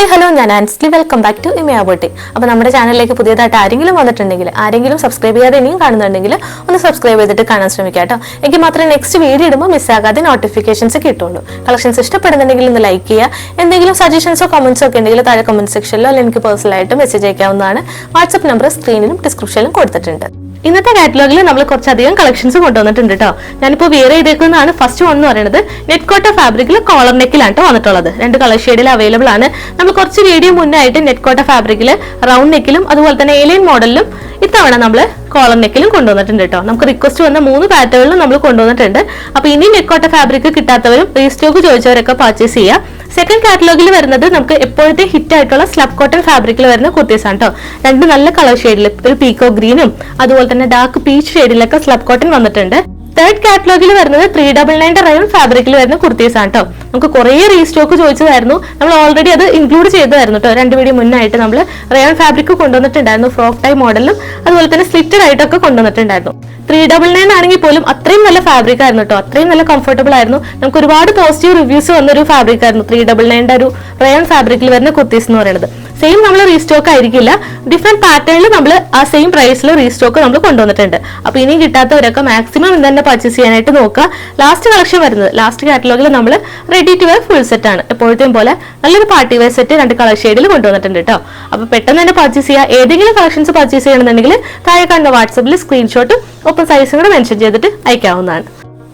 Hi hello ഞാൻ Ansley welcome back to Imaya boutique അപ്പോൾ നമ്മുടെ ചാനലിലേക്ക് പുതിയതായിട്ട് ആരെങ്കിലും വന്നിട്ടുണ്ടെങ്കിൽ ആരെങ്കിലും സബ്സ്ക്രൈബ് ചെയ്യാതെ ഇനിയും കാണുന്നുണ്ടെങ്കിൽ ഒന്ന് സബ്സ്ക്രൈബ് ചെയ്തിട്ട് കാണാൻ ശ്രമിക്കുക കേട്ടോ. എനിക്ക് മാത്രമേ നെക്സ്റ്റ് വീഡിയോ ഇടുമ്പോൾ മിസ്സാകാതെ നോട്ടിഫിക്കേഷൻസ് കിട്ടുള്ളൂ. കളക്ഷൻസ് ഇഷ്ടപ്പെടുന്നുണ്ടെങ്കിൽ ഒന്ന് ലൈക്ക് ചെയ്യുക. എന്തെങ്കിലും സജഷൻസോ കമന്റ്സോ ഒക്കെ ഉണ്ടെങ്കിൽ താഴെ കമന്റ് സെക്ഷനിലോ അല്ലെങ്കിൽ എനിക്ക് പേഴ്സണലായിട്ട് മെസ്സേജ് അയക്കാവുന്നതാണ്. വാട്സ്ആപ്പ് നമ്പർ സ്ക്രീനിലും ഡിസ്ക്രിപ്ഷനിലും കൊടുത്തിട്ടുണ്ട്. ഇന്നത്തെ കാറ്റലോഗിൽ നമ്മൾ കുറച്ചധികം കളക്ഷൻസ് കൊണ്ടുവന്നിട്ടുണ്ട് കേട്ടോ ഞാനിപ്പോൾ വേറെ ചെയ്തേക്കുന്നതാണ് ഫസ്റ്റ് വൺ എന്ന് പറയുന്നത്. നെറ്റ് കോട്ട ഫാബ്രിക്കിൽ കോളർ നെക്കിലാണ് വന്നിട്ടുള്ളത്. രണ്ട് കളർ ഷെയ്ഡിൽ അവൈലബിൾ ആണ്. നമ്മൾ കുറച്ച് വീഡിയോ മുന്നേ ആയിട്ട് നെറ്റ് കോട്ട ഫാബ്രിക്കിൽ റൗണ്ട് നെക്കിലും അതുപോലെ തന്നെ ഏലിയൻ മോഡലിലും ഇത്തവണ നമ്മൾ കോളർ നെക്കിലും കൊണ്ടുവന്നിട്ടുണ്ട് കേട്ടോ നമുക്ക് റിക്വസ്റ്റ് വന്ന മൂന്ന് പാറ്റേണിലും നമ്മൾ കൊണ്ടുവന്നിട്ടുണ്ട്. അപ്പൊ ഇനി നെറ്റ് കോട്ട ഫാബ്രിക് കിട്ടാത്തവരും റീസ്റ്റോക്ക് ചോദിച്ചവരൊക്കെ പർച്ചേസ് ചെയ്യാം. സെക്കൻഡ് കാറ്റലോഗിൽ വരുന്നത് നമുക്ക് എപ്പോഴത്തെ ഹിറ്റ് ആയിട്ടുള്ള സ്ലബ് കോട്ടൺ ഫാബ്രിക്കിൽ വരുന്ന കുർത്തീസ് ആണ് കേട്ടോ രണ്ട് നല്ല കളർ ഷെയ്ഡിൽ ഒരു പീക്കോ ഗ്രീനും അതുപോലെ തന്നെ ഡാർക്ക് പീച്ച് ഷെയ്ഡിലൊക്കെ സ്ലബ് കോട്ടൺ വന്നിട്ടുണ്ട്. തേർഡ് കാറ്റലോഗിൽ വരുന്നത് ത്രീ ഡബിൾ നയന്റെ റയോൺ ഫാബ്രിക്കിൽ വരുന്ന കുർത്തീസ് ആണ് കേട്ടോ നമുക്ക് കുറേ റീസ്റ്റോക്ക് ചോദിച്ചതായിരുന്നു. നമ്മൾ ഓൾറെഡി അത് ഇൻക്ലൂഡ് ചെയ്തതായിരുന്നു കേട്ടോ രണ്ട് വീഡിയോ മുന്നായിട്ട് നമ്മൾ റയൺ ഫാബ്രിക് കൊണ്ടുവന്നിട്ടുണ്ടായിരുന്നു ഫ്രോക്ക് ടൈ മോഡലും അതുപോലെ തന്നെ സ്ലിറ്റഡ് ആയിട്ടൊക്കെ കൊണ്ടുവന്നിട്ടുണ്ടായിരുന്നു. ത്രീ ഡബിൾ നയൻ ആണെങ്കിൽ പോലും അത്രയും നല്ല ഫാബ്രിക് ആയിരുന്നു കേട്ടോ അത്രയും നല്ല കംഫർട്ടബിൾ ആയിരുന്നു. നമുക്ക് ഒരുപാട് പോസിറ്റീവ് റിവ്യൂസ് വന്ന ഒരു ഫാബ്രിക് ആയിരുന്നു ത്രീ ഡബിൾ നയന്റെ ഒരു റയോൺ ഫാബ്രിക്കിൽ വരുന്ന കുർത്തീസ് എന്ന് പറയുന്നത്. സെയിം നമ്മൾ റീസ്റ്റോക്ക് ആയിരിക്കില്ല. ഡിഫറെന്റ് പാറ്റേണിൽ നമ്മൾ ആ സെയിം പ്രൈസിൽ റീസ്റ്റോക്ക് നമ്മൾ കൊണ്ടുവന്നിട്ടുണ്ട്. അപ്പോൾ ഇനി കിട്ടാത്തവരൊക്കെ മാക്സിമം തന്നെ പർച്ചേസ് ചെയ്യാനായിട്ട് നോക്കുക. ലാസ്റ്റ് കളക്ഷൻ വരുന്നത്. ലാസ്റ്റ് കാറ്റലോഗിൽ നമ്മൾ ready to wear full set ആണ്. എപ്പോഴത്തെയും പോലെ നല്ലൊരു പാർട്ടി വെയർ സെറ്റ് രണ്ട് കളർ ഷെയ്ഡിൽ കൊണ്ടുവന്നിട്ടുണ്ട് കേട്ടോ അപ്പൊ പെട്ടെന്ന് തന്നെ പർച്ചേസ് ചെയ്യുക ഏതെങ്കിലും കളക്ഷൻസ് പർച്ചേസ് ചെയ്യണമെന്നുണ്ടെങ്കിൽ താഴെ കാണുന്ന വാട്സപ്പിൽ സ്ക്രീൻഷോട്ടും ഒപ്പം സൈസും കൂടെ മെൻഷൻ ചെയ്തിട്ട് അയക്കാവുന്നതാണ്.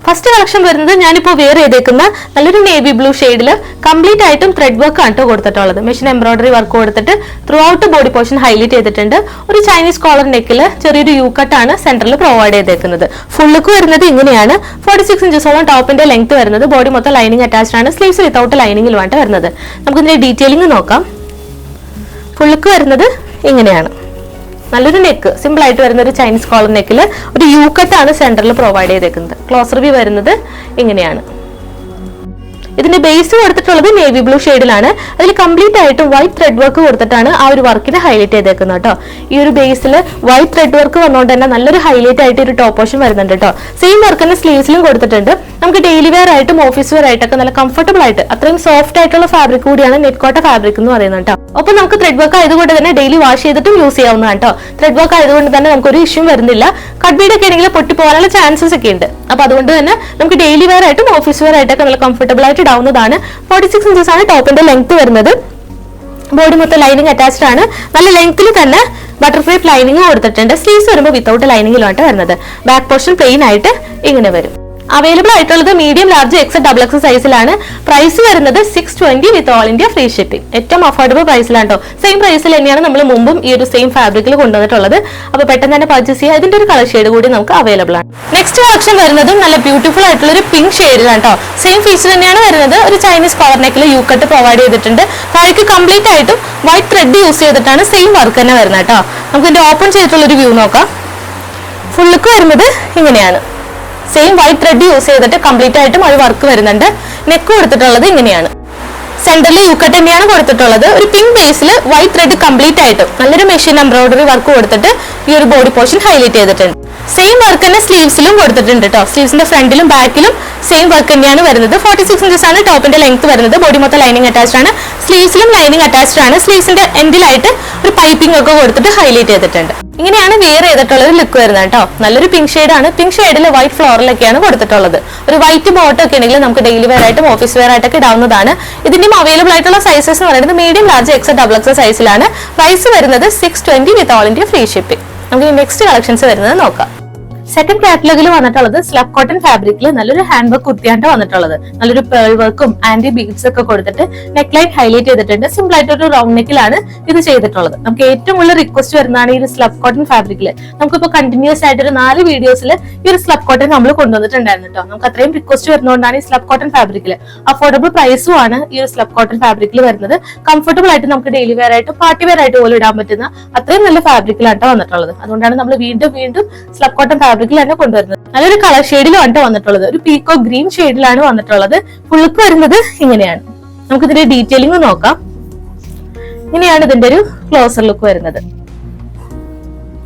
ഫസ്റ്റ് കളക്ഷൻ വരുന്നത് ഞാനിപ്പോൾ വെയർ ചെയ്തേക്കുന്ന നല്ലൊരു നേവി ബ്ലൂ ഷെയ്ഡിൽ കംപ്ലീറ്റ് ആയിട്ടും ത്രെഡ് വർക്ക് ആണ് ട്ടോ കൊടുത്തിട്ടുള്ളത്. മെഷീൻ എംബ്രോയിഡറി വർക്ക് കൊടുത്തിട്ട് throughout body portion highlight ചെയ്തിട്ടുണ്ട്. ഒരു ചൈനീസ് കോളർ നെക്കിൽ ചെറിയൊരു യു ആണ് സെന്ററിൽ പ്രൊവൈഡ് ചെയ്തേക്കുന്നത്. ഫുൾ വരുന്നത് ഇങ്ങനെയാണ്. ഫോർട്ടി സിക്സ് ഇഞ്ചസോളം ടോപ്പിന്റെ ലെങ്ത് വരുന്നത്. ബോഡി മൊത്തം ലൈനിങ് അറ്റാച്ച്ഡ് ആണ്. സ്ലീവ്സ് വിത്തൗട്ട് ലൈനിങ്ങിലുമാണ് വരുന്നത്. നമുക്ക് ഇതിന്റെ ഡീറ്റെയിലിംഗ് നോക്കാം ഫുൾ വരുന്നത് ഇങ്ങനെയാണ്. നല്ലൊരു നെക്ക് സിമ്പിൾ ആയിട്ട് വരുന്ന ഒരു ചൈനീസ് കോളർ നെക്കിൽ ഒരു യു സെന്ററിൽ പ്രൊവൈഡ് ചെയ്തേക്കുന്നത്. ക്ലോസർ വ്യൂ വരുന്നത് ഇങ്ങനെയാണ്. ഇതിന്റെ ബേസ് കൊടുത്തിട്ടുള്ളത് നേവി ബ്ലൂ ഷെയ്ഡിലാണ് അതിൽ കംപ്ലീറ്റ് ആയിട്ട് വൈറ്റ് ത്രെഡ് വർക്ക് കൊടുത്തിട്ടാണ് ആ ഒരു വർക്കിനെ ഹൈലൈറ്റ് ചെയ്തേക്കുന്നത് കേട്ടോ ഈ ഒരു ബേസിൽ വൈറ്റ് ത്രെഡ് വർക്ക് വന്നുകൊണ്ട് തന്നെ നല്ലൊരു ഹൈലൈറ്റ് ആയിട്ട് ഒരു ടോപ്പ് പോർഷൻ വരുന്നുണ്ട് കേട്ടോ സെയിം വർക്ക് തന്നെ സ്ലീവ്സിലും കൊടുത്തിട്ടുണ്ട്. നമുക്ക് ഡെയിലി വെയർ ആയിട്ടും ഓഫീസ് വെയർ ആയിട്ടൊക്കെ നല്ല കംഫർട്ടബിൾ ആയിട്ട് അത്രയും സോഫ്റ്റ് ആയിട്ടുള്ള ഫാബ്രിക് കൂടിയാണ് നെറ്റ് കോട്ട ഫാബ്രിക് എന്ന് പറയുന്നത് കേട്ടോ അപ്പൊ നമുക്ക് ത്രെഡ് വർക്ക് ആയതുകൊണ്ട് തന്നെ ഡെയിലി വാഷ് ചെയ്തിട്ടും യൂസ് ചെയ്യാവുന്നതാണ് കേട്ടോ ത്രെഡ് വർക്ക് ആയതുകൊണ്ട് തന്നെ നമുക്ക് ഒരു ഇഷ്യൂ വരുന്നില്ല. കട്ട് ബീഡ് ഒക്കെ ആണെങ്കിൽ പൊട്ടി പോകാനുള്ള ചാൻസസ് ഒക്കെ ഉണ്ട്. അപ്പൊ അതുകൊണ്ട് തന്നെ നമുക്ക് ഡെയിലി വെയർ ആയിട്ടും ഓഫീസ് വെയർ ആയിട്ടൊക്കെ നല്ല കംഫർട്ടബിൾ ആയിട്ട് ഇടാവുന്നതാണ് ഫോർട്ടി സിക്സ് ഇഞ്ചസ് ആണ് ടോപ്പിന്റെ ലെങ്ത് വരുന്നത്. ബോഡി മൊത്തം ലൈനിങ് അറ്റാച്ച്ഡ് ആണ്. നല്ല ലെങ്ത്തിൽ തന്നെ ബട്ടർഫ്ലൈ ലൈനിങ് കൊടുത്തിട്ടുണ്ട്. സ്ലീവ്സ് വരുമ്പോൾ വിത്തൗട്ട് ലൈനിങ്ങിലാണ് വരുന്നത്. ബാക്ക് പോർഷൻ പ്ലെയിൻ ആയിട്ട് ഇങ്ങനെ വരും. അവൈലബിൾ ആയിട്ടുള്ളത് medium large X double X സൈസിലാണ് പ്രൈസ് വരുന്നത് six twenty with all India free shipping ഏറ്റവും അഫോർഡബിൾ പ്രൈസിലാണ് കേട്ടോ സെയിം പ്രൈസിൽ തന്നെയാണ് നമ്മൾ മുമ്പും ഈ ഒരു സെയിം ഫാബ്രിക്കിൽ കൊണ്ടുവന്നിട്ടുള്ളത്. അപ്പൊ പെട്ടെന്ന് തന്നെ പർച്ചേസ് ചെയ്യുക ഇതിന്റെ ഒരു കളർ ഷെയ്ഡ് കൂടി നമുക്ക് അവൈലബിൾ ആണ്. നെക്സ്റ്റ് കളക്ഷൻ വരുന്നതും നല്ല ബ്യൂട്ടിഫുൾ ആയിട്ടുള്ള ഒരു പിങ്ക് ഷെയ്ഡിലാണ് കേട്ടോ സെയിം ഫീച്ചർ തന്നെയാണ് വരുന്നത്. ഒരു ചൈനീസ് കോളർ നെക്കിൽ യു കട്ട് പ്രൊവൈഡ് ചെയ്തിട്ടുണ്ട്. താഴേക്ക് കംപ്ലീറ്റ് ആയിട്ടും വൈറ്റ് ത്രെഡ് യൂസ് ചെയ്തിട്ടാണ് സെയിം വർക്ക് തന്നെ വരുന്നത് കേട്ടോ നമുക്ക് ഇതിന്റെ ഓപ്പൺ ചെയ്തിട്ടുള്ള ഒരു വ്യൂ നോക്കാം ഫുള്ളുക്ക് വരുന്നത് ഇങ്ങനെയാണ്. സെയിം വൈറ്റ് ത്രെഡ് യൂസ് ചെയ്തിട്ട് കംപ്ലീറ്റ് ആയിട്ടും ഒരു വർക്ക് വരുന്നുണ്ട്. നെക്ക് കൊടുത്തിട്ടുള്ളത് ഇങ്ങനെയാണ്. സെന്ററിൽ യൂക്കട്ട് തന്നെയാണ് കൊടുത്തിട്ടുള്ളത്. ഒരു പിങ്ക് ബേസിൽ വൈറ്റ് ത്രെഡ് കംപ്ലീറ്റ് ആയിട്ടും നല്ലൊരു മെഷീൻ എംബ്രോയിഡറി വർക്ക് കൊടുത്തിട്ട് ഈ ഒരു ബോഡി പോർഷൻ ഹൈലൈറ്റ് ചെയ്തിട്ടുണ്ട്. സെയിം വർക്ക് തന്നെ സ്ലീവ്സിലും കൊടുത്തിട്ടുണ്ട് കേട്ടോ സ്ലീവ്സിന്റെ ഫ്രണ്ടിലും ബാക്കിലും സെയിം വർക്ക് തന്നെയാണ് വരുന്നത്. ഫോർട്ടി സിക്സ് ഇഞ്ചസ് ആണ് ടോപ്പിന്റെ ലെങ്ത് വരുന്നത്. ബോഡി മൊത്തം ലൈനിങ് അറ്റാച്ച്ഡ് ആണ്. സ്ലീവ്സിലും ലൈനിങ് അറ്റാച്ച്ഡ് ആണ്. സ്ലീവ്സിന്റെ എൻഡിലായിട്ട് ഒരു പൈപ്പിംഗ് ഒക്കെ കൊടുത്തിട്ട് ഹൈലൈറ്റ് ചെയ്തിട്ടുണ്ട്. ഇങ്ങനെയാണ് വെയർ ചെയ്തിട്ടുള്ള ഒരു ലുക്ക് വരുന്നത് കേട്ടോ. നല്ലൊരു പിങ്ക് ആണ്. പിങ്ക് ഷെയ്ഡിൽ വൈറ്റ് ഫ്ലോറിലൊക്കെയാണ് കൊടുത്തിട്ടുള്ളത്. ഒരു വൈറ്റ് ബോട്ട് ഒക്കെ ഉണ്ടെങ്കിൽ നമുക്ക് ഡെയിലി വെയർ ആയിട്ടും ഓഫീസ് വെയർ ആയിട്ടൊക്കെ ഇടാവുന്നതാണ്. ഇതിന്റെയും അവൈലബിൾ ആയിട്ടുള്ള സൈസസ് എന്ന് പറയുന്നത് medium large X double X സൈസിലാണ് പ്രൈസ് വരുന്നത് six twenty with all India free shipping നമുക്ക് നെക്സ്റ്റ് കളക്ഷൻസ് വരുന്നത് നോക്കാം. സെക്കൻഡ് കാറ്റലോഗിൽ വന്നിട്ടുള്ളത് സ്ലബ് കോട്ടൺ ഫാബ്രിക്കിൽ നല്ലൊരു ഹാൻഡ് വർക്ക് കുർത്തിയാണ് വന്നിട്ടുള്ളത്. നല്ലൊരു പേൾ വർക്കും ആന്റി ബീഡ്സ് ഒക്കെ കൊടുത്തിട്ട് നെക്ക് ലൈൻ ഹൈലൈറ്റ് ചെയ്തിട്ടുണ്ട്. സിമ്പിൾ ആയിട്ട് ഒരു റൗണ്ട് നെക്കിലാണ് ഇത് ചെയ്തിട്ടുള്ളത്. നമുക്ക് ഏറ്റവും കൂടുതൽ റിക്വസ്റ്റ് വരുന്നതാണ് ഈ ഒരു സ്ലബ് കോട്ടൺ ഫാബ്രിക്കിൽ നമുക്കിപ്പോൾ കണ്ടിന്യൂസ് ആയിട്ട് ഒരു നാല് വീഡിയോസിൽ ഈ ഒരു സ്ലബ് കോട്ടൺ നമ്മൾ കൊണ്ടുവന്നിട്ടുണ്ടായിരുന്നു കേട്ടോ നമുക്ക് അത്രയും റിക്വസ്റ്റ് വരുന്നതുകൊണ്ടാണ് ഈ സ്ലബ് കോട്ടൺ ഫാബ്രിക്കിൽ അഫോർഡബിൾ പ്രൈസും ആണ് ഈ ഒരു സ്ലബ് കോട്ടൺ ഫാബ്രിക്കിൽ വരുന്നത്. കംഫർട്ടബിൾ ആയിട്ട് നമുക്ക് ഡെയിലി വെയർ ആയിട്ട് പാർട്ടി വെയർ ആയിട്ട് പോലും ഇടാൻ പറ്റുന്ന അത്രയും നല്ല ഫാബ്രിക്കിലാണ് വന്നിട്ടുള്ളത്. അതുകൊണ്ടാണ് നമ്മൾ വീണ്ടും വീണ്ടും സ്ലബ് കോട്ടൺ തന്നെ കൊണ്ടുവരുന്നത്. നല്ലൊരു കളർ ഷെയ്ഡിലാണ് വന്നിട്ടുള്ളത്. ഒരു പീക്കോ ഗ്രീൻ ഷെയ്ഡിലാണ് വന്നിട്ടുള്ളത്. ഫുള്ളിക്ക് വരുന്നത് ഇങ്ങനെയാണ്. നമുക്ക് ഇതിന്റെ ഡീറ്റെയിലിംഗ് നോക്കാം. ഇങ്ങനെയാണ് ഇതിന്റെ ഒരു ക്ലോസർ ലുക്ക് വരുന്നത്.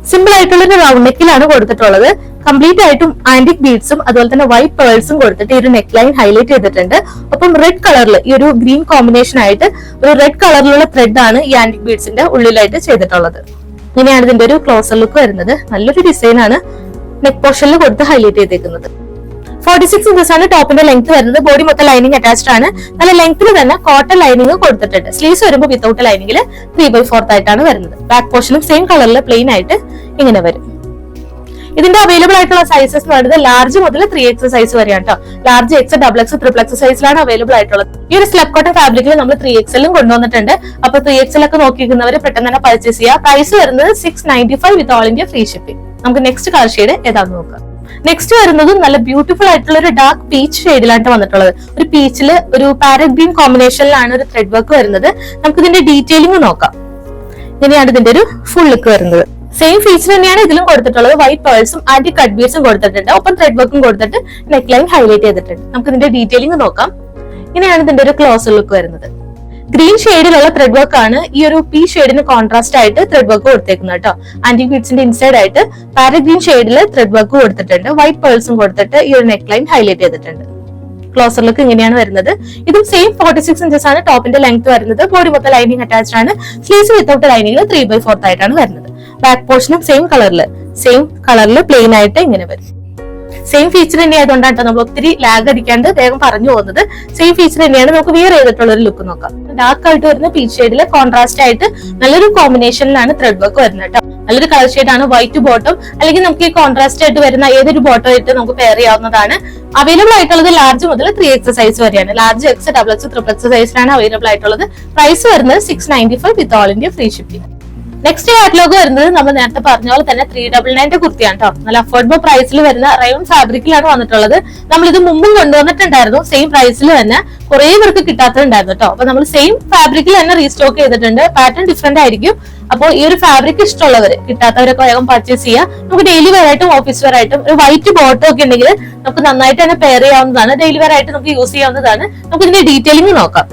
സിമ്പിൾ ആയിട്ടുള്ള ഒരു റൗണ്ട് നെക്കിലാണ് കൊടുത്തിട്ടുള്ളത്. കംപ്ലീറ്റ് ആയിട്ടും ആന്റിക് ബീഡ്സും അതുപോലെ തന്നെ വൈറ്റ് പേൾസും കൊടുത്തിട്ട് ഈ ഒരു നെക്ക് ലൈൻ ഹൈലൈറ്റ് ചെയ്തിട്ടുണ്ട്. ഒപ്പം റെഡ് കളറിൽ ഈ ഒരു ഗ്രീൻ കോമ്പിനേഷൻ ആയിട്ട് ഒരു റെഡ് കളറിലുള്ള ത്രെഡ് ആണ് ഈ ആന്റിക് ബീഡ്സിന്റെ ഉള്ളിലായിട്ട് ചെയ്തിട്ടുള്ളത്. ഇങ്ങനെയാണ് ഇതിന്റെ ഒരു ക്ലോസർ ലുക്ക് വരുന്നത്. നല്ലൊരു ഡിസൈൻ ആണ്. നെക്ക് പോർഷനിൽ കൊടുത്ത് ഹൈലൈറ്റ് ചെയ്തേക്കുന്നത്. ഫോർട്ടി സിക്സ് ഇഞ്ചസ് ആണ് ടോപ്പിന്റെ ലെങ്ത് വരുന്നത്. ബോഡി മൊത്തം ലൈനിങ് അറ്റാച്ച്ഡ് ആണ്. നല്ല ലെങ്ത്തിൽ തന്നെ കോട്ടൺ ലൈനിങ് കൊടുത്തിട്ടുണ്ട്. സ്ലീവ്സ് വരുമ്പോൾ വിത്തൗട്ട് ലൈനിങ്ങിൽ ത്രീ ബൈ ഫോർത്ത് ആയിട്ടാണ് വരുന്നത്. ബാക്ക് പോർഷനും സെയിം കളറിൽ പ്ലെയിൻ ആയിട്ട് ഇങ്ങനെ വരും. ഇതിന്റെ അവൈലബിൾ ആയിട്ടുള്ള സൈസസ് എന്ന് പറയുന്നത് ലാർജ് മുതൽ ത്രീ എക്സ് സൈസ് വരെയാണ് കേട്ടോ large X double X triple X സൈസിലാണ് അവൈലബിൾ ആയിട്ടുള്ളത്. ഈ ഒരു സ്ലബ് കോട്ടൺ ഫാബ്രിക്കിൽ നമ്മൾ ത്രീ എക്സലും കൊണ്ടുവന്നിട്ടുണ്ട്. അപ്പൊ ത്രീ എക്സലൊക്കെ നോക്കിയിരിക്കുന്നവർ പെട്ടെന്ന് തന്നെ പർച്ചേസ് ചെയ്യുക പ്രൈസ് വരുന്നത് six ninety five with all India free shipping നമുക്ക് നെക്സ്റ്റ് കളർ ഷെയ്ഡ് ഏതാണെന്ന് നോക്കാം. നെക്സ്റ്റ് വരുന്നത് നല്ല ബ്യൂട്ടിഫുൾ ആയിട്ടുള്ള ഒരു ഡാർക്ക് പീച്ച് ഷെയ്ഡിലാണ് വന്നിട്ടുള്ളത്. ഒരു പീച്ചിൽ ഒരു പാരറ്റ് ഗ്രീൻ കോമ്പിനേഷനിലാണ് ഒരു ത്രെഡ് വർക്ക് വരുന്നത്. നമുക്ക് ഇതിന്റെ ഡീറ്റെയിലിംഗ് നോക്കാം. ഇങ്ങനെയാണ് ഇതിന്റെ ഒരു ഫുൾ ലുക്ക് വരുന്നത്. സെയിം ഫീച്ചർ തന്നെയാണ് ഇതിലും കൊടുത്തിട്ടുള്ളത്. വൈറ്റ് പേഴ്സും ആന്റി കട്ട് ബീഡ്സും കൊടുത്തിട്ടുണ്ട്. ഒപ്പം ത്രെഡ് വർക്കും കൊടുത്തിട്ട് നെക്ക് ലൈൻ ഹൈലൈറ്റ് ചെയ്തിട്ടുണ്ട്. നമുക്ക് ഇതിന്റെ ഡീറ്റെയിലിംഗ് നോക്കാം. ഇങ്ങനെയാണ് ഇതിന്റെ ഒരു ക്ലോസ് ലുക്ക് വരുന്നത്. ഗ്രീൻ ഷെയ്ഡിലുള്ള ത്രെഡ് വർക്ക് ആണ് ഈ ഒരു പി ഷെയ്ഡിന് കോൺട്രാസ്റ്റ് ആയിട്ട് ത്രെഡ് വർക്ക് കൊടുത്തേക്കുന്നത് കേട്ടോ ആന്റി ബീഡ്സിന്റെ ഇൻസൈഡ് ആയിട്ട് പാരഗ്രീൻ ഗ്രീൻ ഷെയ്ഡിൽ ത്രെഡ് വർക്ക് കൊടുത്തിട്ടുണ്ട്. വൈറ്റ് പേൾസും കൊടുത്തിട്ട് ഈ ഒരു നെക്ക് ലൈൻ ഹൈലൈറ്റ് ചെയ്തിട്ടുണ്ട്. ക്ലോസർ ലുക്ക് ഇങ്ങനെയാണ് വരുന്നത്. ഇതും സെയിം ഫോർട്ടി സിക്സ് ഇഞ്ചസ് ആണ് ടോപ്പിന്റെ ലെങ്ത് വരുന്നത്. ബോഡി മൊത്തം ലൈനിങ് അറ്റാച്ച്ഡ് ആണ്. സ്ലീവ്സ് വിത്തൗട്ട് ലൈനിങ്ങിൽ ത്രീ ബൈ ഫോർത്ത് ആയിട്ടാണ് വരുന്നത്. ബാക്ക് പോർഷനും സെയിം കളറിൽ സെയിം കളറിൽ പ്ലെയിൻ ആയിട്ട് ഇങ്ങനെ വരും. സെയിം ഫീച്ചർ തന്നെ ആയതുകൊണ്ടാണ് നമ്മൾ ഒത്തിരി ലാഗ് അടിക്കാണ്ട് വേഗം പറഞ്ഞു പോകുന്നത്. സെയിം ഫീച്ചർ തന്നെയാണ് നമുക്ക് വിയർ ചെയ്തിട്ടുള്ള ഒരു ലുക്ക് നോക്കാം. ഡാർക്ക് ആയിട്ട് വരുന്ന പീച്ച് ഷെയ്ഡിൽ കോൺട്രാസ്റ്റ് ആയിട്ട് നല്ലൊരു കോമ്പിനേഷനിലാണ് ത്രെഡ് വർക്ക് വരുന്നത് കേട്ടോ. നല്ലൊരു കളർ ഷെയ്ഡ് ആണ് വൈറ്റ് ബോട്ടം അല്ലെങ്കിൽ നമുക്ക് ഈ കോൺട്രാസ്റ്റ് ആയിട്ട് വരുന്ന ഏതൊരു ബോട്ടം ആയിട്ട് നമുക്ക് പെയർ ചെയ്യാവുന്നതാണ്. അവൈലബിൾ ആയിട്ടുള്ളത് ലാർജ് മുതൽ ത്രീ എക്സ് സൈസ് വരെയാണ്. Large X double X triple X സൈസിലാണ് അവൈലബിൾ ആയിട്ടുള്ളത്. പ്രൈസ് വരുന്നത് six ninety five with all India free shipping next catalogue വരുന്നത് നമ്മൾ നേരത്തെ പറഞ്ഞ പോലെ തന്നെ ത്രീ ഡബിൾ നയന്റെ കുർത്തിയാണ് കേട്ടോ നല്ല അഫോർഡബിൾ പ്രൈസിൽ വരുന്ന റയോൺ ഫാബ്രിക്കിലാണ് വന്നിട്ടുള്ളത്. നമ്മൾ ഇത് മുമ്പും കൊണ്ടുവന്നിട്ടുണ്ടായിരുന്നു. സെയിം പ്രൈസിൽ തന്നെ കുറെ പേർക്ക് കിട്ടാത്തതുണ്ടായിരുന്നു കേട്ടോ അപ്പൊ നമ്മൾ സെയിം ഫാബ്രിക്കിൽ തന്നെ റീസ്റ്റോക്ക് ചെയ്തിട്ടുണ്ട്. പാറ്റേൺ ഡിഫറെന്റ് ആയിരിക്കും. അപ്പോൾ ഈ ഒരു ഫാബ്രിക് ഇഷ്ടമുള്ളവർ കിട്ടാത്തവരൊക്കെ വേഗം പർച്ചേസ് ചെയ്യുക നമുക്ക് ഡെയിലി വെയർ ആയിട്ടും ഓഫീസ് വെയർ ആയിട്ടും ഒരു വൈറ്റ് ബോട്ടം ഒക്കെ ഉണ്ടെങ്കിൽ നമുക്ക് നന്നായിട്ട് തന്നെ പെയർ ചെയ്യാവുന്നതാണ്. ഡെയിലി വെയർ ആയിട്ട് നമുക്ക് യൂസ് ചെയ്യാവുന്നതാണ്. നമുക്ക് ഇതിന്റെ ഡീറ്റെയിലിംഗ് നോക്കാം.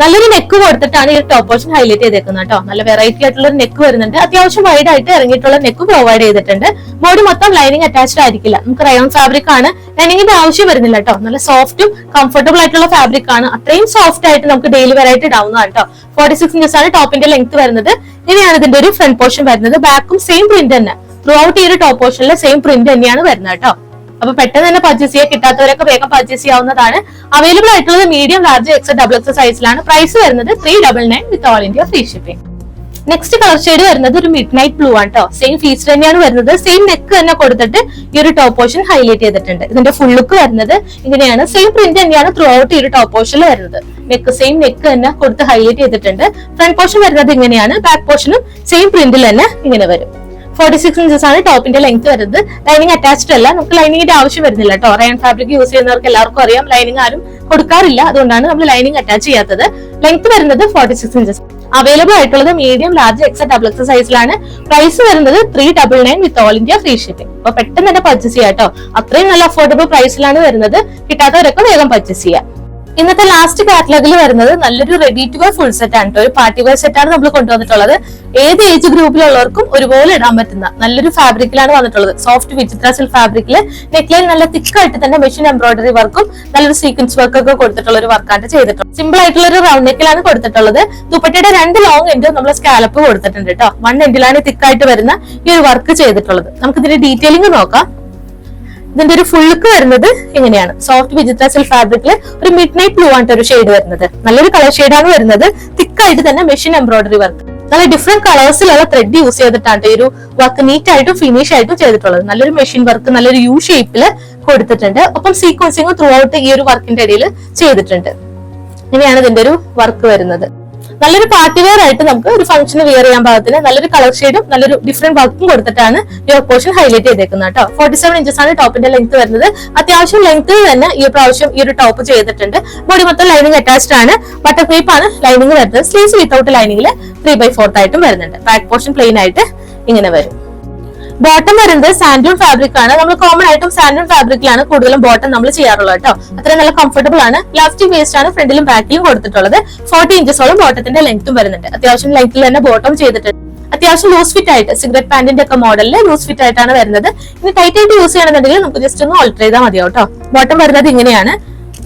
നല്ലൊരു നെക്ക് കൊടുത്തിട്ടാണ് ഈ ടോപ്പ് പോർഷൻ ഹൈലൈറ്റ് ചെയ്തേക്കുന്നത് കേട്ടോ. നല്ല വെറൈറ്റി ആയിട്ടുള്ള ഒരു നെക്ക് വരുന്നുണ്ട്. അത്യാവശ്യം വൈഡ് ആയിട്ട് ഇറങ്ങിയിട്ടുള്ള നെക്ക് പ്രൊവൈഡ് ചെയ്തിട്ടുണ്ട്. ബോഡി മൊത്തം ലൈനിങ് അറ്റാച്ച്ഡ് ആയിരിക്കില്ല. നമുക്ക് റയോൺ ഫാബ്രിക് ആണ്. ലൈനിങ്ങിന്റെ ആവശ്യം വരുന്നില്ല കേട്ടോ. നല്ല സോഫ്റ്റും കംഫർട്ടബിൾ ആയിട്ടുള്ള ഫാബ്രിക് ആണ്. അത്രയും സോഫ്റ്റ് ആയിട്ട് നമുക്ക് ഡെയിലി വെറൈറ്റി ഇടാവുന്നതാണ് കേട്ടോ. ഫോർട്ടി സിക്സ് ഇഞ്ചസ് ആണ് ടോപ്പിന്റെ ലെങ്ത് വരുന്നത്. ഇനിയാണ് ഇതിന്റെ ഒരു ഫ്രണ്ട് പോർഷൻ വരുന്നത്. ബാക്കും സെയിം പ്രിന്റ് തന്നെ. ത്രൂ ഔട്ട് ഈ ഒരു ടോപ്പ് പോർഷനിലെ സെയിം പ്രിന്റ് തന്നെയാണ് വരുന്നത് കേട്ടോ. അപ്പൊ പെട്ടെന്ന് തന്നെ പർച്ചേസ് ചെയ്യാൻ കിട്ടാത്തവരൊക്കെ വേഗം പർച്ചേസ് ചെയ്യാവുന്നതാണ്. അവൈലബിൾ ആയിട്ടുള്ളത് medium large X double X സൈസിലാണ് പ്രൈസ് വരുന്നത് three double nine with all India free shipping next colour shade വരുന്നത് ഒരു മിഡ് നൈറ്റ് ബ്ലൂ ആണ് കേട്ടോ സെയിം ഫീസ് തന്നെയാണ് വരുന്നത്. സെയിം നെക്ക് തന്നെ കൊടുത്തിട്ട് ഈ ഒരു ടോപ്പ് പോർഷൻ ഹൈലൈറ്റ് ചെയ്തിട്ടുണ്ട്. ഇതിന്റെ ഫുൾ ലുക്ക് വരുന്നത് ഇങ്ങനെയാണ്. സെയിം പ്രിന്റ് തന്നെയാണ് ത്രൂ ഔട്ട് ഈ ഒരു ടോപ്പ് പോർഷനിൽ വരുന്നത്. നെക്ക് സെയിം നെക്ക് തന്നെ കൊടുത്ത് ഹൈലൈറ്റ് ചെയ്തിട്ടുണ്ട്. ഫ്രണ്ട് പോർഷൻ വരുന്നത് ഇങ്ങനെയാണ്. ബാക്ക് പോർഷനും സെയിം പ്രിന്റിൽ തന്നെ ഇങ്ങനെ വരും. ഫോർട്ടി സിക്സ് ഇഞ്ചസ് ആണ് ടോപ്പിന്റെ ലെങ്ത് വരുന്നത്. ലൈനിങ് അറ്റാച്ച്ഡ് അല്ല. നമുക്ക് ലൈനിങ്ങിന്റെ ആവശ്യം വരുന്നില്ല കേട്ടോ. റയൺ ഫാബ്രിക് യൂസ് ചെയ്യുന്നവർക്ക് എല്ലാവർക്കും അറിയാം. ലൈനിങ് ആരും കൊടുക്കാറില്ല. അതുകൊണ്ടാണ് നമ്മൾ ലൈനിങ് അറ്റാച്ച് ചെയ്യാത്തത്. ലെങ്ത് വരുന്നത് ഫോർട്ടി സിക്സ് ഇഞ്ചസ് അവൈലബിൾ ആയിട്ടുള്ളത് medium large X double X സൈസിലാണ് പ്രൈസ് വരുന്നത് three double nine with all India free shipping അപ്പൊ പെട്ടെന്ന് തന്നെ പർച്ചേസ് ചെയ്യാം കേട്ടോ. അത്രയും നല്ല അഫോർഡബിൾ പ്രൈസിലാണ് വരുന്നത്. കിട്ടാത്തവരൊക്കെ വേഗം പർച്ചേസ് ചെയ്യാം. ഇന്നത്തെ ലാസ്റ്റ് കാറ്റലോഗിൽ വരുന്നത് നല്ലൊരു ready to wear full set ആണ് ഒരു പാർട്ടി വെയർ സെറ്റ് ആണ് നമ്മൾ കൊണ്ടുവന്നിട്ടുള്ളത്. ഏത് ഏജ് ഗ്രൂപ്പിലുള്ളവർക്കും ഒരുപോലെ ഇടാൻ പറ്റുന്ന നല്ലൊരു ഫാബ്രിക്കിലാണ് വന്നിട്ടുള്ളത്. സോഫ്റ്റ് വിചിത്ര സിൽക്ക് ഫാബ്രിക്കിൽ നെക്ലൈൻ നല്ല തിക്കായിട്ട് തന്നെ മെഷീൻ എംബ്രോയിഡറി വർക്കും നല്ലൊരു സീക്വൻസ് വർക്ക് ഒക്കെ കൊടുത്തിട്ടുള്ള ഒരു വർക്കാണ് ചെയ്തിട്ടുള്ളത്. സിമ്പിൾ ആയിട്ടുള്ള ഒരു റൗണ്ട് നെക്കിലാണ് കൊടുത്തിട്ടുള്ളത്. ദുപ്പട്ടയുടെ രണ്ട് ലോങ് എൻഡ് നമ്മൾ സ്കാലപ്പ് കൊടുത്തിട്ടുണ്ട് കേട്ടോ വൺ എൻഡിലാണ് തിക്കായിട്ട് വരുന്ന ഈ ഒരു വർക്ക് ചെയ്തിട്ടുള്ളത്. നമുക്ക് ഇതിന്റെ ഡീറ്റെയിലിംഗ് നോക്കാം. ഇതിന്റെ ഒരു ഫുൾക്ക് വരുന്നത് ഇങ്ങനെയാണ് സോഫ്റ്റ് വിജിത്ര സിൽക്ക് ഫാബ്രിക്കിൽ ഒരു മിഡ് നൈറ്റ് ബ്ലൂ ആണ് ഒരു ഷെയ്ഡ് വരുന്നത്. നല്ലൊരു കളർ ഷെയ്ഡാണ് വരുന്നത്. തിക്കായിട്ട് തന്നെ മെഷീൻ എംബ്രോയിഡറി വർക്ക് നല്ല ഡിഫറെന്റ് കളേഴ്സിലുള്ള ത്രെഡ് യൂസ് ചെയ്തിട്ടാണ് ഈ ഒരു വർക്ക് നീറ്റ് ആയിട്ടും ഫിനിഷ് ആയിട്ടും ചെയ്തിട്ടുള്ളത്. നല്ലൊരു മെഷീൻ വർക്ക് നല്ലൊരു യു ഷേപ്പിൽ കൊടുത്തിട്ടുണ്ട്. ഒപ്പം സീക്വൻസിങ് ത്രൂ ഔട്ട് ഈ ഒരു വർക്കിന്റെ ഇടയിൽ ചെയ്തിട്ടുണ്ട്. ഇങ്ങനെയാണ് ഇതിന്റെ ഒരു വർക്ക് വരുന്നത്. നല്ലൊരു പാർട്ടി വെയർ ആയിട്ട് നമുക്ക് ഒരു ഫംഗ്ഷന് വിയർ ചെയ്യാൻ പാകത്തിന് നല്ലൊരു കളർ ഷെയ്ഡും നല്ലൊരു ഡിഫറെന്റ് വർക്കും കൊടുത്തിട്ടാണ് ഈ പോർഷൻ ഹൈലൈറ്റ് ചെയ്തേക്കുന്നത് കേട്ടോ ഫോർട്ടി സെവൻ ഇഞ്ചസ് ആണ് ടോപ്പിന്റെ ലെങ്ത് വരുന്നത്. അത്യാവശ്യം ലെങ്ത് തന്നെ ഈ പ്രാവശ്യം ഈ ഒരു ടോപ്പ് ചെയ്തിട്ടുണ്ട്. ബോഡി മൊത്തം ലൈനിങ് അറ്റാച്ച്ഡ് ആണ്. ബട്ടർ ക്രീപ്പ് ആണ് ലൈനിങ് വരുന്നത്. സ്ലീവ്സ് വിത്തൗട്ട് ലൈനിങ്ങിൽ ത്രീ ബൈ ഫോർത്ത് ആയിട്ടും വരുന്നുണ്ട്. ബാക്ക് പോർഷൻ പ്ലെയിൻ ആയിട്ട് ഇങ്ങനെ വരും. ബോട്ടം വരുന്നത് സാൻഡൂൺ ഫാബ്രിക് ആണ്. നമ്മൾ കോമൺ ആയിട്ടും സാൻഡൂൺ ഫാബ്രിക്കിലാണ് കൂടുതലും ബോട്ടം നമ്മൾ ചെയ്യാറുള്ളത് കേട്ടോ. അത്രയും നല്ല കംഫർട്ടബിൾ ആണ്. പ്ലാസ്റ്റിക് വേസ്റ്റ് ആണ് ഫ്രണ്ടിലും ബാക്കിലും കൊടുത്തിട്ടുള്ളത്. ഫോർട്ടി ഇഞ്ചസോളം ബോട്ടത്തിന്റെ ലെങ്ത്തും വരുന്നുണ്ട്. അത്യാവശ്യം ലെങ്ത്തിൽ തന്നെ ബോട്ടം ചെയ്തിട്ടുണ്ട്. അത്യാവശ്യം ലൂസ് ഫിറ്റ് ആയിട്ട് സിഗരറ്റ് പാന്റിന്റെ ഒക്കെ മോഡലിൽ ലൂസ് ഫിറ്റ് ആയിട്ടാണ് വരുന്നത്. ഇനി ടൈറ്റ് ആയിട്ട് യൂസ് ചെയ്യണമെന്നുണ്ടെങ്കിൽ നമുക്ക് ജസ്റ്റ് ഒന്ന് ഓൾട്ടർ ചെയ്താൽ മതിയാവും കേട്ടോ. ബോട്ടം വരുന്നത് ഇങ്ങനെയാണ്.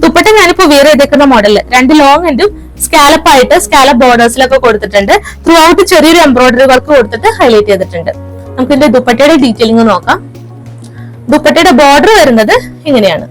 ദുപ്പട്ട ഞാനിപ്പോ വേറെ ചെയ്തേക്കുന്ന മോഡലിൽ രണ്ട് ലോങ് എൻഡും സ്കാലപ്പ് ആയിട്ട് സ്കാലപ്പ് ബോർഡേഴ്സിലൊക്കെ കൊടുത്തിട്ടുണ്ട്. ത്രൂ ഔട്ട് ചെറിയൊരു എംബ്രോയിഡറി വർക്ക് കൊടുത്തിട്ട് ഹൈലൈറ്റ് ചെയ്തിട്ടുണ്ട്. നമുക്ക് ഇതിന്റെ ദുപ്പട്ടയുടെ ഡീറ്റെയിലിംഗ് നോക്കാം. ദുപ്പട്ടയുടെ ബോർഡർ വരുന്നത് ഇങ്ങനെയാണ്.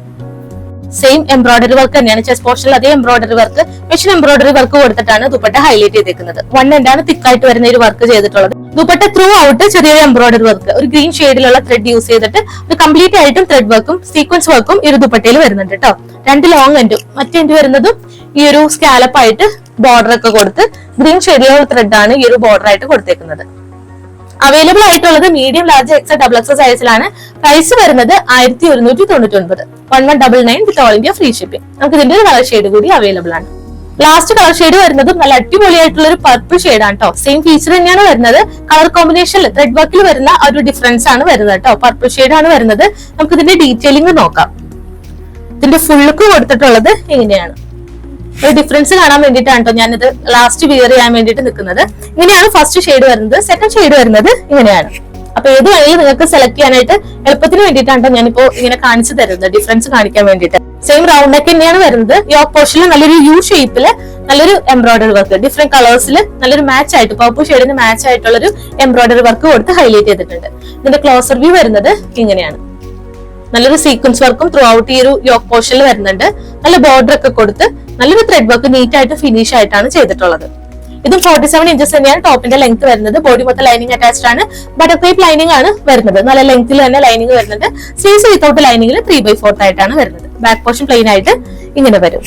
സെയിം എംബ്രോയിഡറി വർക്ക് തന്നെയാണ്. ചെസ് പോർഷനിൽ അതേ embroidery work machine embroidery work കൊടുത്തിട്ടാണ് ദുപ്പട്ട ഹൈലൈറ്റ് ചെയ്തേക്കുന്നത്. വൺ എൻഡാണ് തിക്കായിട്ട് വരുന്ന ഒരു വർക്ക് ചെയ്തിട്ടുള്ളത്. ദുപ്പട്ട ത്രൂ ഔട്ട് ചെറിയൊരു എംബ്രോയിഡറി വർക്ക് ഒരു ഗ്രീൻ ഷെയ്ഡിലുള്ള ത്രെഡ് യൂസ് ചെയ്തിട്ട് ഒരു കംപ്ലീറ്റ് ആയിട്ടും ത്രെഡ് വർക്കും സീക്വൻസ് വർക്കും ഈ ഒരു ദുപ്പട്ടയിൽ വരുന്നുണ്ട് കേട്ടോ രണ്ട് ലോങ് എൻഡും മറ്റെൻഡ് വരുന്നതും ഈ ഒരു സ്കാലപ്പായിട്ട് ബോർഡർ ഒക്കെ കൊടുത്ത് ഗ്രീൻ ഷെയ്ഡിലുള്ള ത്രെഡ് ആണ് ഈ ഒരു ബോർഡർ ആയിട്ട് കൊടുത്തേക്കുന്നത്. അവൈലബിൾ ആയിട്ടുള്ളത് medium large X double X സൈസിലാണ് പ്രൈസ് വരുന്നത് ആയിരത്തി ഒരുന്നൂറ്റി തൊണ്ണൂറ്റി ഒൻപത് one one double nine with all India free shipping നമുക്ക് ഇതിന്റെ ഒരു കളർ ഷെയ്ഡ് കൂടി അവൈലബിൾ ആണ്. ലാസ്റ്റ് കളർ ഷെയ്ഡ് വരുന്നത് നല്ല അടിപൊളിയായിട്ടുള്ള ഒരു പർപ്പിൾ ഷെയ്ഡ് ആണ് കേട്ടോ സെയിം ഫീച്ചർ തന്നെയാണ് വരുന്നത്. കളർ കോമ്പിനേഷനിൽ ത്രെഡ് വർക്കിൽ വരുന്ന ഒരു ഡിഫറൻസ് ആണ് വരുന്നത് കേട്ടോ പർപ്പിൾ ഷെയ്ഡ് ആണ് വരുന്നത്. നമുക്ക് ഇതിന്റെ ഡീറ്റെയിലിംഗ് നോക്കാം. ഇതിന്റെ ഫുൾ ലുക്ക് കൊടുത്തിട്ടുള്ളത് ഇങ്ങനെയാണ്. ഒരു ഡിഫറൻസ് കാണാൻ വേണ്ടിയിട്ടാണ് കേട്ടോ ഞാനിത് ലാസ്റ്റ് വിയർ ചെയ്യാൻ വേണ്ടിയിട്ട് നിൽക്കുന്നത്. ഇങ്ങനെയാണ് ഫസ്റ്റ് ഷെയ്ഡ് വരുന്നത്. സെക്കൻഡ് ഷെയ്ഡ് വരുന്നത് ഇങ്ങനെയാണ്. അപ്പൊ ഏത് വേണമെങ്കിലും നിങ്ങൾക്ക് സെലക്ട് ചെയ്യാനായിട്ട് എളുപ്പത്തിന് വേണ്ടിയിട്ടാണ് ഞാനിപ്പോ ഇങ്ങനെ കാണിച്ചു തരുന്നത്. ഡിഫറൻസ് കാണിക്കാൻ വേണ്ടിയിട്ട്. സെയിം റൗണ്ട് ഒക്കെ തന്നെയാണ് വരുന്നത്. യോക്ക് പോർഷനിൽ നല്ലൊരു യു ഷേപ്പിൽ നല്ലൊരു എംബ്രോയിഡറി വർക്ക് ഡിഫറെന്റ് കളേഴ്സിൽ നല്ലൊരു മാച്ച് ആയിട്ട് പർപ്പിൾ ഷെയ്ഡിന് മാച്ച് ആയിട്ടുള്ള ഒരു എംബ്രോയിഡറി വർക്ക് കൊടുത്ത് ഹൈലൈറ്റ് ചെയ്തിട്ടുണ്ട്. ഇതിന്റെ ക്ലോസർ വ്യൂ വരുന്നത് ഇങ്ങനെയാണ്. നല്ലൊരു സീക്വൻസ് വർക്കും ത്രൂ ഔട്ട് ഈ ഒരു യോക്ക് പോർഷനിൽ വരുന്നുണ്ട്. നല്ല ബോർഡർ ഒക്കെ കൊടുത്ത് നല്ലൊരു ത്രെഡ് വർക്ക് നീറ്റ് ആയിട്ട് ഫിനിഷ് ആയിട്ടാണ് ചെയ്തിട്ടുള്ളത്. ഇതും ഫോർട്ടി സെവൻ ഇഞ്ചസ് തന്നെയാണ് ടോപ്പിന്റെ ലെങ്ത് വരുന്നത്. ബോഡി മൊത്തം ലൈനിങ് അറ്റാച്ച്ഡ് ആണ്. ബട്ടർ ക്രേപ്പ് ലൈനിങ് ആണ് വരുന്നത്. നല്ല ലെങ്ത്തിൽ തന്നെ ലൈനിങ് വരുന്നത് സ്ലീവ്സ് വിത്തൗട്ട് ലൈനിങ്ങിൽ ത്രീ ബൈ ഫോർത്ത് ആയിട്ടാണ് വരുന്നത്. ബാക്ക് പോർഷൻ പ്ലെയിൻ ആയിട്ട് ഇങ്ങനെ വരും.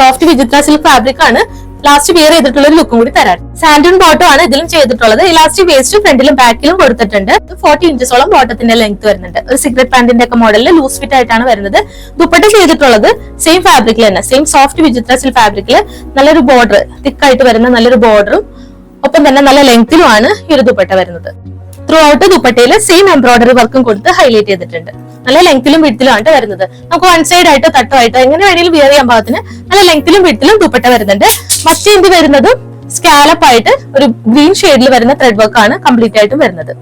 സോഫ്റ്റ് വിചിത്ര സിൽക്ക് ഫാബ്രിക് ആണ്. ലാസ്റ്റ് വിയർ ചെയ്തിട്ടുള്ള ഒരു ലുക്കും കൂടി തരാം. സാൻഡൂൺ ബോട്ടം ആണ് ഇതിലും ചെയ്തിട്ടുള്ളത്. ഇലാസ്റ്റിക് വേസ്റ്റ് ഫ്രണ്ടിലും ബാക്കിലും കൊടുത്തിട്ടുണ്ട്. ഫോർട്ടി ഇഞ്ചസോളം ബോട്ടത്തിന്റെ ലെങ്ത് വരുന്നുണ്ട്. ഒരു സിഗരറ്റ് പാന്റിന്റെ ഒക്കെ മോഡലിൽ ലൂസ് ഫിറ്റ് ആയിട്ടാണ് വരുന്നത്. ദുപ്പട്ട ചെയ്തിട്ടുള്ളത് സെയിം ഫാബ്രിക്കിൽ തന്നെ. സെയിം സോഫ്റ്റ് വിചിത്ര സിൽ ഫാബ്രിക്കിൽ നല്ലൊരു ബോർഡർ തിക്കായിട്ട് വരുന്ന നല്ലൊരു ബോർഡറും ഒപ്പം തന്നെ നല്ല ലെങ്തിലുമാണ് ഈ ഒരു ദുപ്പട്ട വരുന്നത്. ത്രൂ ഔട്ട് ദുപ്പട്ടയിൽ സെയിം എംബ്രോയിഡറി വർക്കും കൊടുത്ത് ഹൈലൈറ്റ് ചെയ്തിട്ടുണ്ട്. നല്ല ലെങ്തിലും വിടത്തിലുമാണ് വരുന്നത്. നമുക്ക് വൺ സൈഡ് ആയിട്ട് തട്ടമായിട്ട് എങ്ങനെ വേണമെങ്കിലും വിയർ ചെയ്യാൻ പാകത്തിന് നല്ല ലെങ്തിലും വിടത്തിലും ദുപ്പട്ട വരുന്നുണ്ട്. മറ്റേ എന്ത് വരുന്നതും സ്കാലപ്പ് ആയിട്ട് ഒരു ഗ്രീൻ ഷെയ്ഡിൽ വരുന്ന ത്രെഡ് വർക്ക് ആണ് കംപ്ലീറ്റ് ആയിട്ടും വരുന്നത്.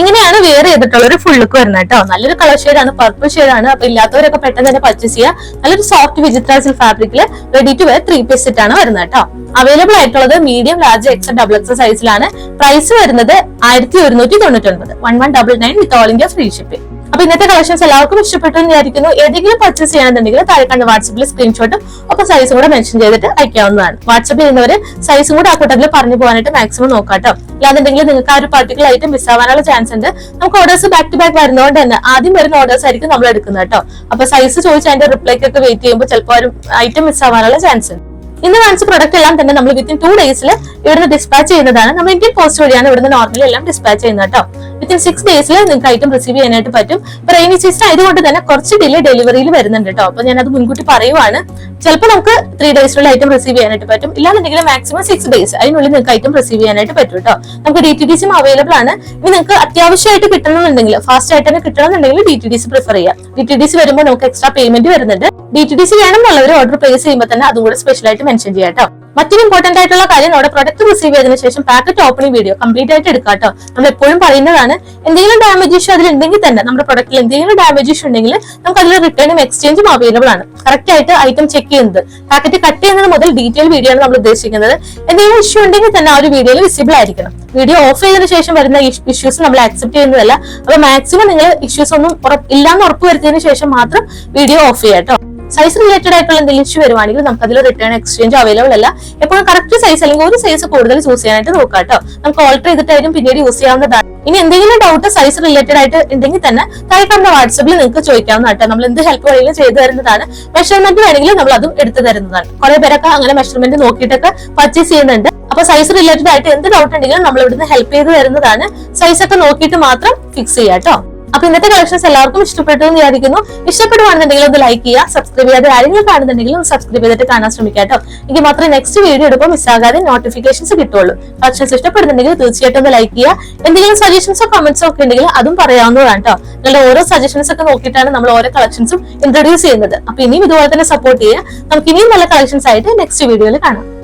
ഇങ്ങനെയാണ് വെയർ ചെയ്തിട്ടുള്ള ഒരു ഫുൾ ലുക്ക് വരുന്നത് കേട്ടോ നല്ലൊരു കളർ ഷെയ്ഡാണ് പർപ്പിൾ ഷെയ്ഡാണ് അപ്പൊ ഇല്ലാത്തവരൊക്കെ പെട്ടെന്ന് തന്നെ പർച്ചേസ് ചെയ്യുക നല്ലൊരു സോഫ്റ്റ് വിചിത്ര സിൽ ഫാബ്രിക്കിൽ ready to wear three piece ആണ് വരുന്നത് കേട്ടോ അവൈലബിൾ ആയിട്ടുള്ളത് medium large X double X സൈസിലാണ് പ്രൈസ് വരുന്നത് ആയിരത്തി ഒരുന്നൂറ്റി തൊണ്ണൂറ്റി ഒൻപത് one one double nine with all India free shipping അപ്പൊ ഇന്നത്തെ കളക്ഷൻസ് എല്ലാവർക്കും ഇഷ്ടപ്പെട്ടു എന്ന് വിചാരിക്കുന്നു. ഏതെങ്കിലും പർച്ചേസ് ചെയ്യണമെന്നുണ്ടെങ്കിൽ താഴെ കണ്ട വാട്സപ്പിൽ സ്ക്രീൻഷോട്ടും ഒക്കെ സൈസും കൂടെ മെൻഷൻ ചെയ്തിട്ട് അയക്കാവുന്നതാണ്. വാട്സപ്പിൽ നിന്നവര് സൈസും കൂടെ ആ കൂട്ടത്തിൽ പറഞ്ഞു പോകാനായിട്ട് മാക്സിമം നോക്കാട്ടോ. അല്ലാന്നുണ്ടെങ്കിൽ നിങ്ങൾക്ക് ആ ഒരു പർട്ടിക്കുലർ ഐറ്റം മിസ് ആവാനുള്ള ചാൻസ് ഉണ്ട്. നമുക്ക് ഓർഡേഴ്സ് ബാക്ക് ടു ബാക്ക് വരുന്നതുകൊണ്ട് തന്നെ ആദ്യം വരുന്ന ഓർഡേഴ്സ് ആയിരിക്കും നമ്മൾ എടുക്കുന്നത് കേട്ടോ. അപ്പൊ സൈസ് ചോദിച്ച് അതിന്റെ റിപ്ലൈക്കൊക്കെ വെയിറ്റ് ചെയ്യുമ്പോൾ ചിലപ്പോൾ ഒരു ഐറ്റം മിസ് ആവാനുള്ള ചാൻസ് ഉണ്ട്. ഇന്ന് കാണിച്ച പ്രൊഡക്റ്റ് എല്ലാം തന്നെ നമ്മൾ വിത്തിൻ ടു ഡേയ്സിൽ ഇവിടുന്ന് ഡിസ്പാച്ച് ചെയ്യുന്നതാണ്. നമ്മൾ ഇന്ത്യൻ പോസ്റ്റ് വഴിയാണ് ഇവിടുന്ന് നോർമലി എല്ലാം ഡിസ്പാച്ച് ചെയ്യുന്നത് കേട്ടോ. വിത്തിൻ സിക്സ് ഡേയ്സിൽ നിങ്ങൾക്ക് ഐറ്റം റിസീവ് ചെയ്യാനായിട്ട് പറ്റും. ഇപ്പൊ റെയിനി സീസൺ ആയതുകൊണ്ട് തന്നെ കുറച്ച് ഡിലേ ഡെലിവറിയിൽ വരുന്നുണ്ട് കേട്ടോ. അപ്പൊ ഞാനത് മുൻകൂട്ടി പറയുവാണ്. ചിലപ്പോൾ നമുക്ക് ത്രീ ഡേയ്സിലുള്ള ഐറ്റം റിസീവ് ചെയ്യാനായിട്ട് പറ്റും. ഇല്ലാന്നുണ്ടെങ്കിൽ മാക്സിമം സിക്സ് ഡേയ്സ് അതിനുള്ളിൽ നിങ്ങൾക്ക് ഐറ്റം റിസീവ് ചെയ്യാനായിട്ട് പറ്റും കേട്ടോ. നമുക്ക് D T D C available ആണ്. ഇനി നിങ്ങൾക്ക് അത്യാവശ്യമായിട്ട് കിട്ടണമെന്നുണ്ടെങ്കിൽ ഫാസ്റ്റ് ആയിട്ട് തന്നെ കിട്ടണമെന്നുണ്ടെങ്കിൽ D T D C prefer ചെയ്യാം. ഡി ടി ഡി സി വരുമ്പോൾ നമുക്ക് എക്സ്ട്രാ പേയ്മെന്റ് വരുന്നുണ്ട്. ഡി ടി ഡി സി വേണമെന്നുള്ളവർ ഓർഡർ പ്ലേസ് ചെയ്യുമ്പോൾ തന്നെ അതും കൂടെ സ്പെഷ്യൽ ആയിട്ട് മെൻഷൻ ചെയ്യാം കേട്ടോ മറ്റൊരു ഇമ്പോർട്ടന്റ് ആയിട്ടുള്ള കാര്യം നമ്മുടെ പ്രൊഡക്റ്റ് റിസീവ് ചെയ്തതിനു ശേഷം പാക്കറ്റ് ഓപ്പണിംഗ് വീഡിയോ കംപ്ലീറ്റ് ആയിട്ട് എടുക്കുക കേട്ടോ നമ്മൾ എപ്പോഴും പറയുന്നതാണ് എന്തെങ്കിലും ഡാമേജ് ഇഷ്യൂ അതിൽ ഉണ്ടെങ്കിൽ തന്നെ നമ്മുടെ പ്രൊഡക്റ്റിൽ എന്തെങ്കിലും ഡാമേജ് ഇഷ്യൂ ഉണ്ടെങ്കിൽ നമുക്ക് അതിൽ റിട്ടേണും എക്സ്ചേഞ്ചും അവൈലബിൾ ആണ്. കറക്റ്റ് ആയിട്ട് ഐറ്റം ചെക്ക് ചെയ്യുന്നത്. പാക്കറ്റ് കട്ട് ചെയ്യുന്നത് മുതൽ ഡീറ്റെയിൽ വീഡിയോ ആണ് നമ്മൾ ഉദ്ദേശിക്കുന്നത്. എന്തെങ്കിലും ഇഷ്യൂ ഉണ്ടെങ്കിൽ തന്നെ ആ ഒരു വീഡിയോയിൽ വിസിബിൾ ആയിരിക്കണം. വീഡിയോ ഓഫ് ചെയ്തതിനു ശേഷം വരുന്ന ഇഷ്യൂസ് നമ്മൾ ആക്സെപ്റ്റ് ചെയ്യുന്നതല്ല. അപ്പൊ മാക്സിമം നിങ്ങൾ ഇഷ്യൂസ് ഒന്നും ഇല്ലാന്ന് ഉറപ്പ് വരുത്തിയതിനു ശേഷം മാത്രം വീഡിയോ ഓഫ് ചെയ്യാം കേട്ടോ സൈസ് റിലേറ്റഡ് ആയിട്ടുള്ള എന്തെങ്കിലും ഇഷ്യൂ വരുവാണെങ്കിൽ നമുക്ക് അതിൽ റിട്ടേൺ എക്സ്ചേഞ്ച് അവൈലബിൾ അല്ല. എപ്പോഴും കറക്റ്റ് സൈസ് അല്ലെങ്കിൽ ഒരു സൈസ് കൂടുതൽ ചൂസ് ചെയ്യാനായിട്ട് നോക്കാം കേട്ടോ. നമുക്ക് ഓൾട്ടർ ചെയ്തിട്ടായിരിക്കും പിന്നീട് യൂസ് ചെയ്യാവുന്നതാണ് ഇനി എന്തെങ്കിലും ഡൗട്ട് സൈസ് റിലേറ്റഡ് ആയിട്ട് ഉണ്ടെങ്കിൽ തന്നെ താഴെ കാണുന്ന വാട്സപ്പിൽ നിങ്ങൾക്ക് ചോദിക്കാവുന്ന കേട്ടോ. നമ്മൾ എന്ത് ഹെൽപ്പ് വേണമെങ്കിലും ചെയ്തു തരുന്നതാണ്. മെഷർമെന്റ് വേണമെങ്കിൽ നമ്മൾ അതും എടുത്തു തരുന്നതാണ്. കുറെ പേരൊക്കെ അങ്ങനെ മെഷർമെന്റ് നോക്കിയിട്ടൊക്കെ പർച്ചേസ് ചെയ്യുന്നുണ്ട്. അപ്പൊ സൈസ് റിലേറ്റഡ് ആയിട്ട് എന്ത് ഡൗട്ട് ഉണ്ടെങ്കിലും നമ്മൾ ഇവിടുന്ന് ഹെൽപ്പ് ചെയ്ത് തരുന്നതാണ്. സൈസ് ഒക്കെ നോക്കിയിട്ട് മാത്രം ഫിക്സ് ചെയ്യാം കേട്ടോ. അപ്പൊ ഇന്നത്തെ കളക്ഷൻസ് എല്ലാവർക്കും ഇഷ്ടപ്പെട്ടു എന്ന് വിചാരിക്കുന്നു. ഇഷ്ടപ്പെടുവാണെന്നുണ്ടെങ്കിൽ ഒന്ന് ലൈക്ക് ചെയ്യുക സബ്സ്ക്രൈബ് ചെയ്യാതെ ആരെങ്കിലും കാണുന്നുണ്ടെങ്കിൽ ഒന്ന് സബ്സ്ക്രൈബ് ചെയ്തിട്ട് കാണാൻ ശ്രമിക്കാം കേട്ടോ. എങ്കിൽ മാത്രമേ നെക്സ്റ്റ് വീഡിയോ എടുക്കുമ്പോൾ മിസ്സാകാതെ നോട്ടിഫിക്കേഷൻസ് കിട്ടുള്ളൂ. കളക്ഷൻസ് ഇഷ്ടപ്പെടുന്നുണ്ടെങ്കിൽ തീർച്ചയായിട്ടും ഒന്ന് ലൈക്ക് ചെയ്യുക. എന്തെങ്കിലും സജഷൻസോ കമന്റ്സോ ഒക്കെ ഉണ്ടെങ്കിൽ അതും പറയാവുന്നതാണ് കേട്ടോ. നിങ്ങളുടെ ഓരോ സജഷൻസ് ഒക്കെ നോക്കിയിട്ടാണ് നമ്മൾ ഓരോ കളക്ഷൻസും ഇൻട്രൊഡ്യൂസ് ചെയ്യുന്നത്. അപ്പൊ ഇനിയും ഇതുപോലെ തന്നെ സപ്പോർട്ട് ചെയ്യുക. നമുക്ക് ഇനിയും നല്ല കളക്ഷൻസ് ആയിട്ട് നെക്സ്റ്റ് വീഡിയോയിൽ കാണാം.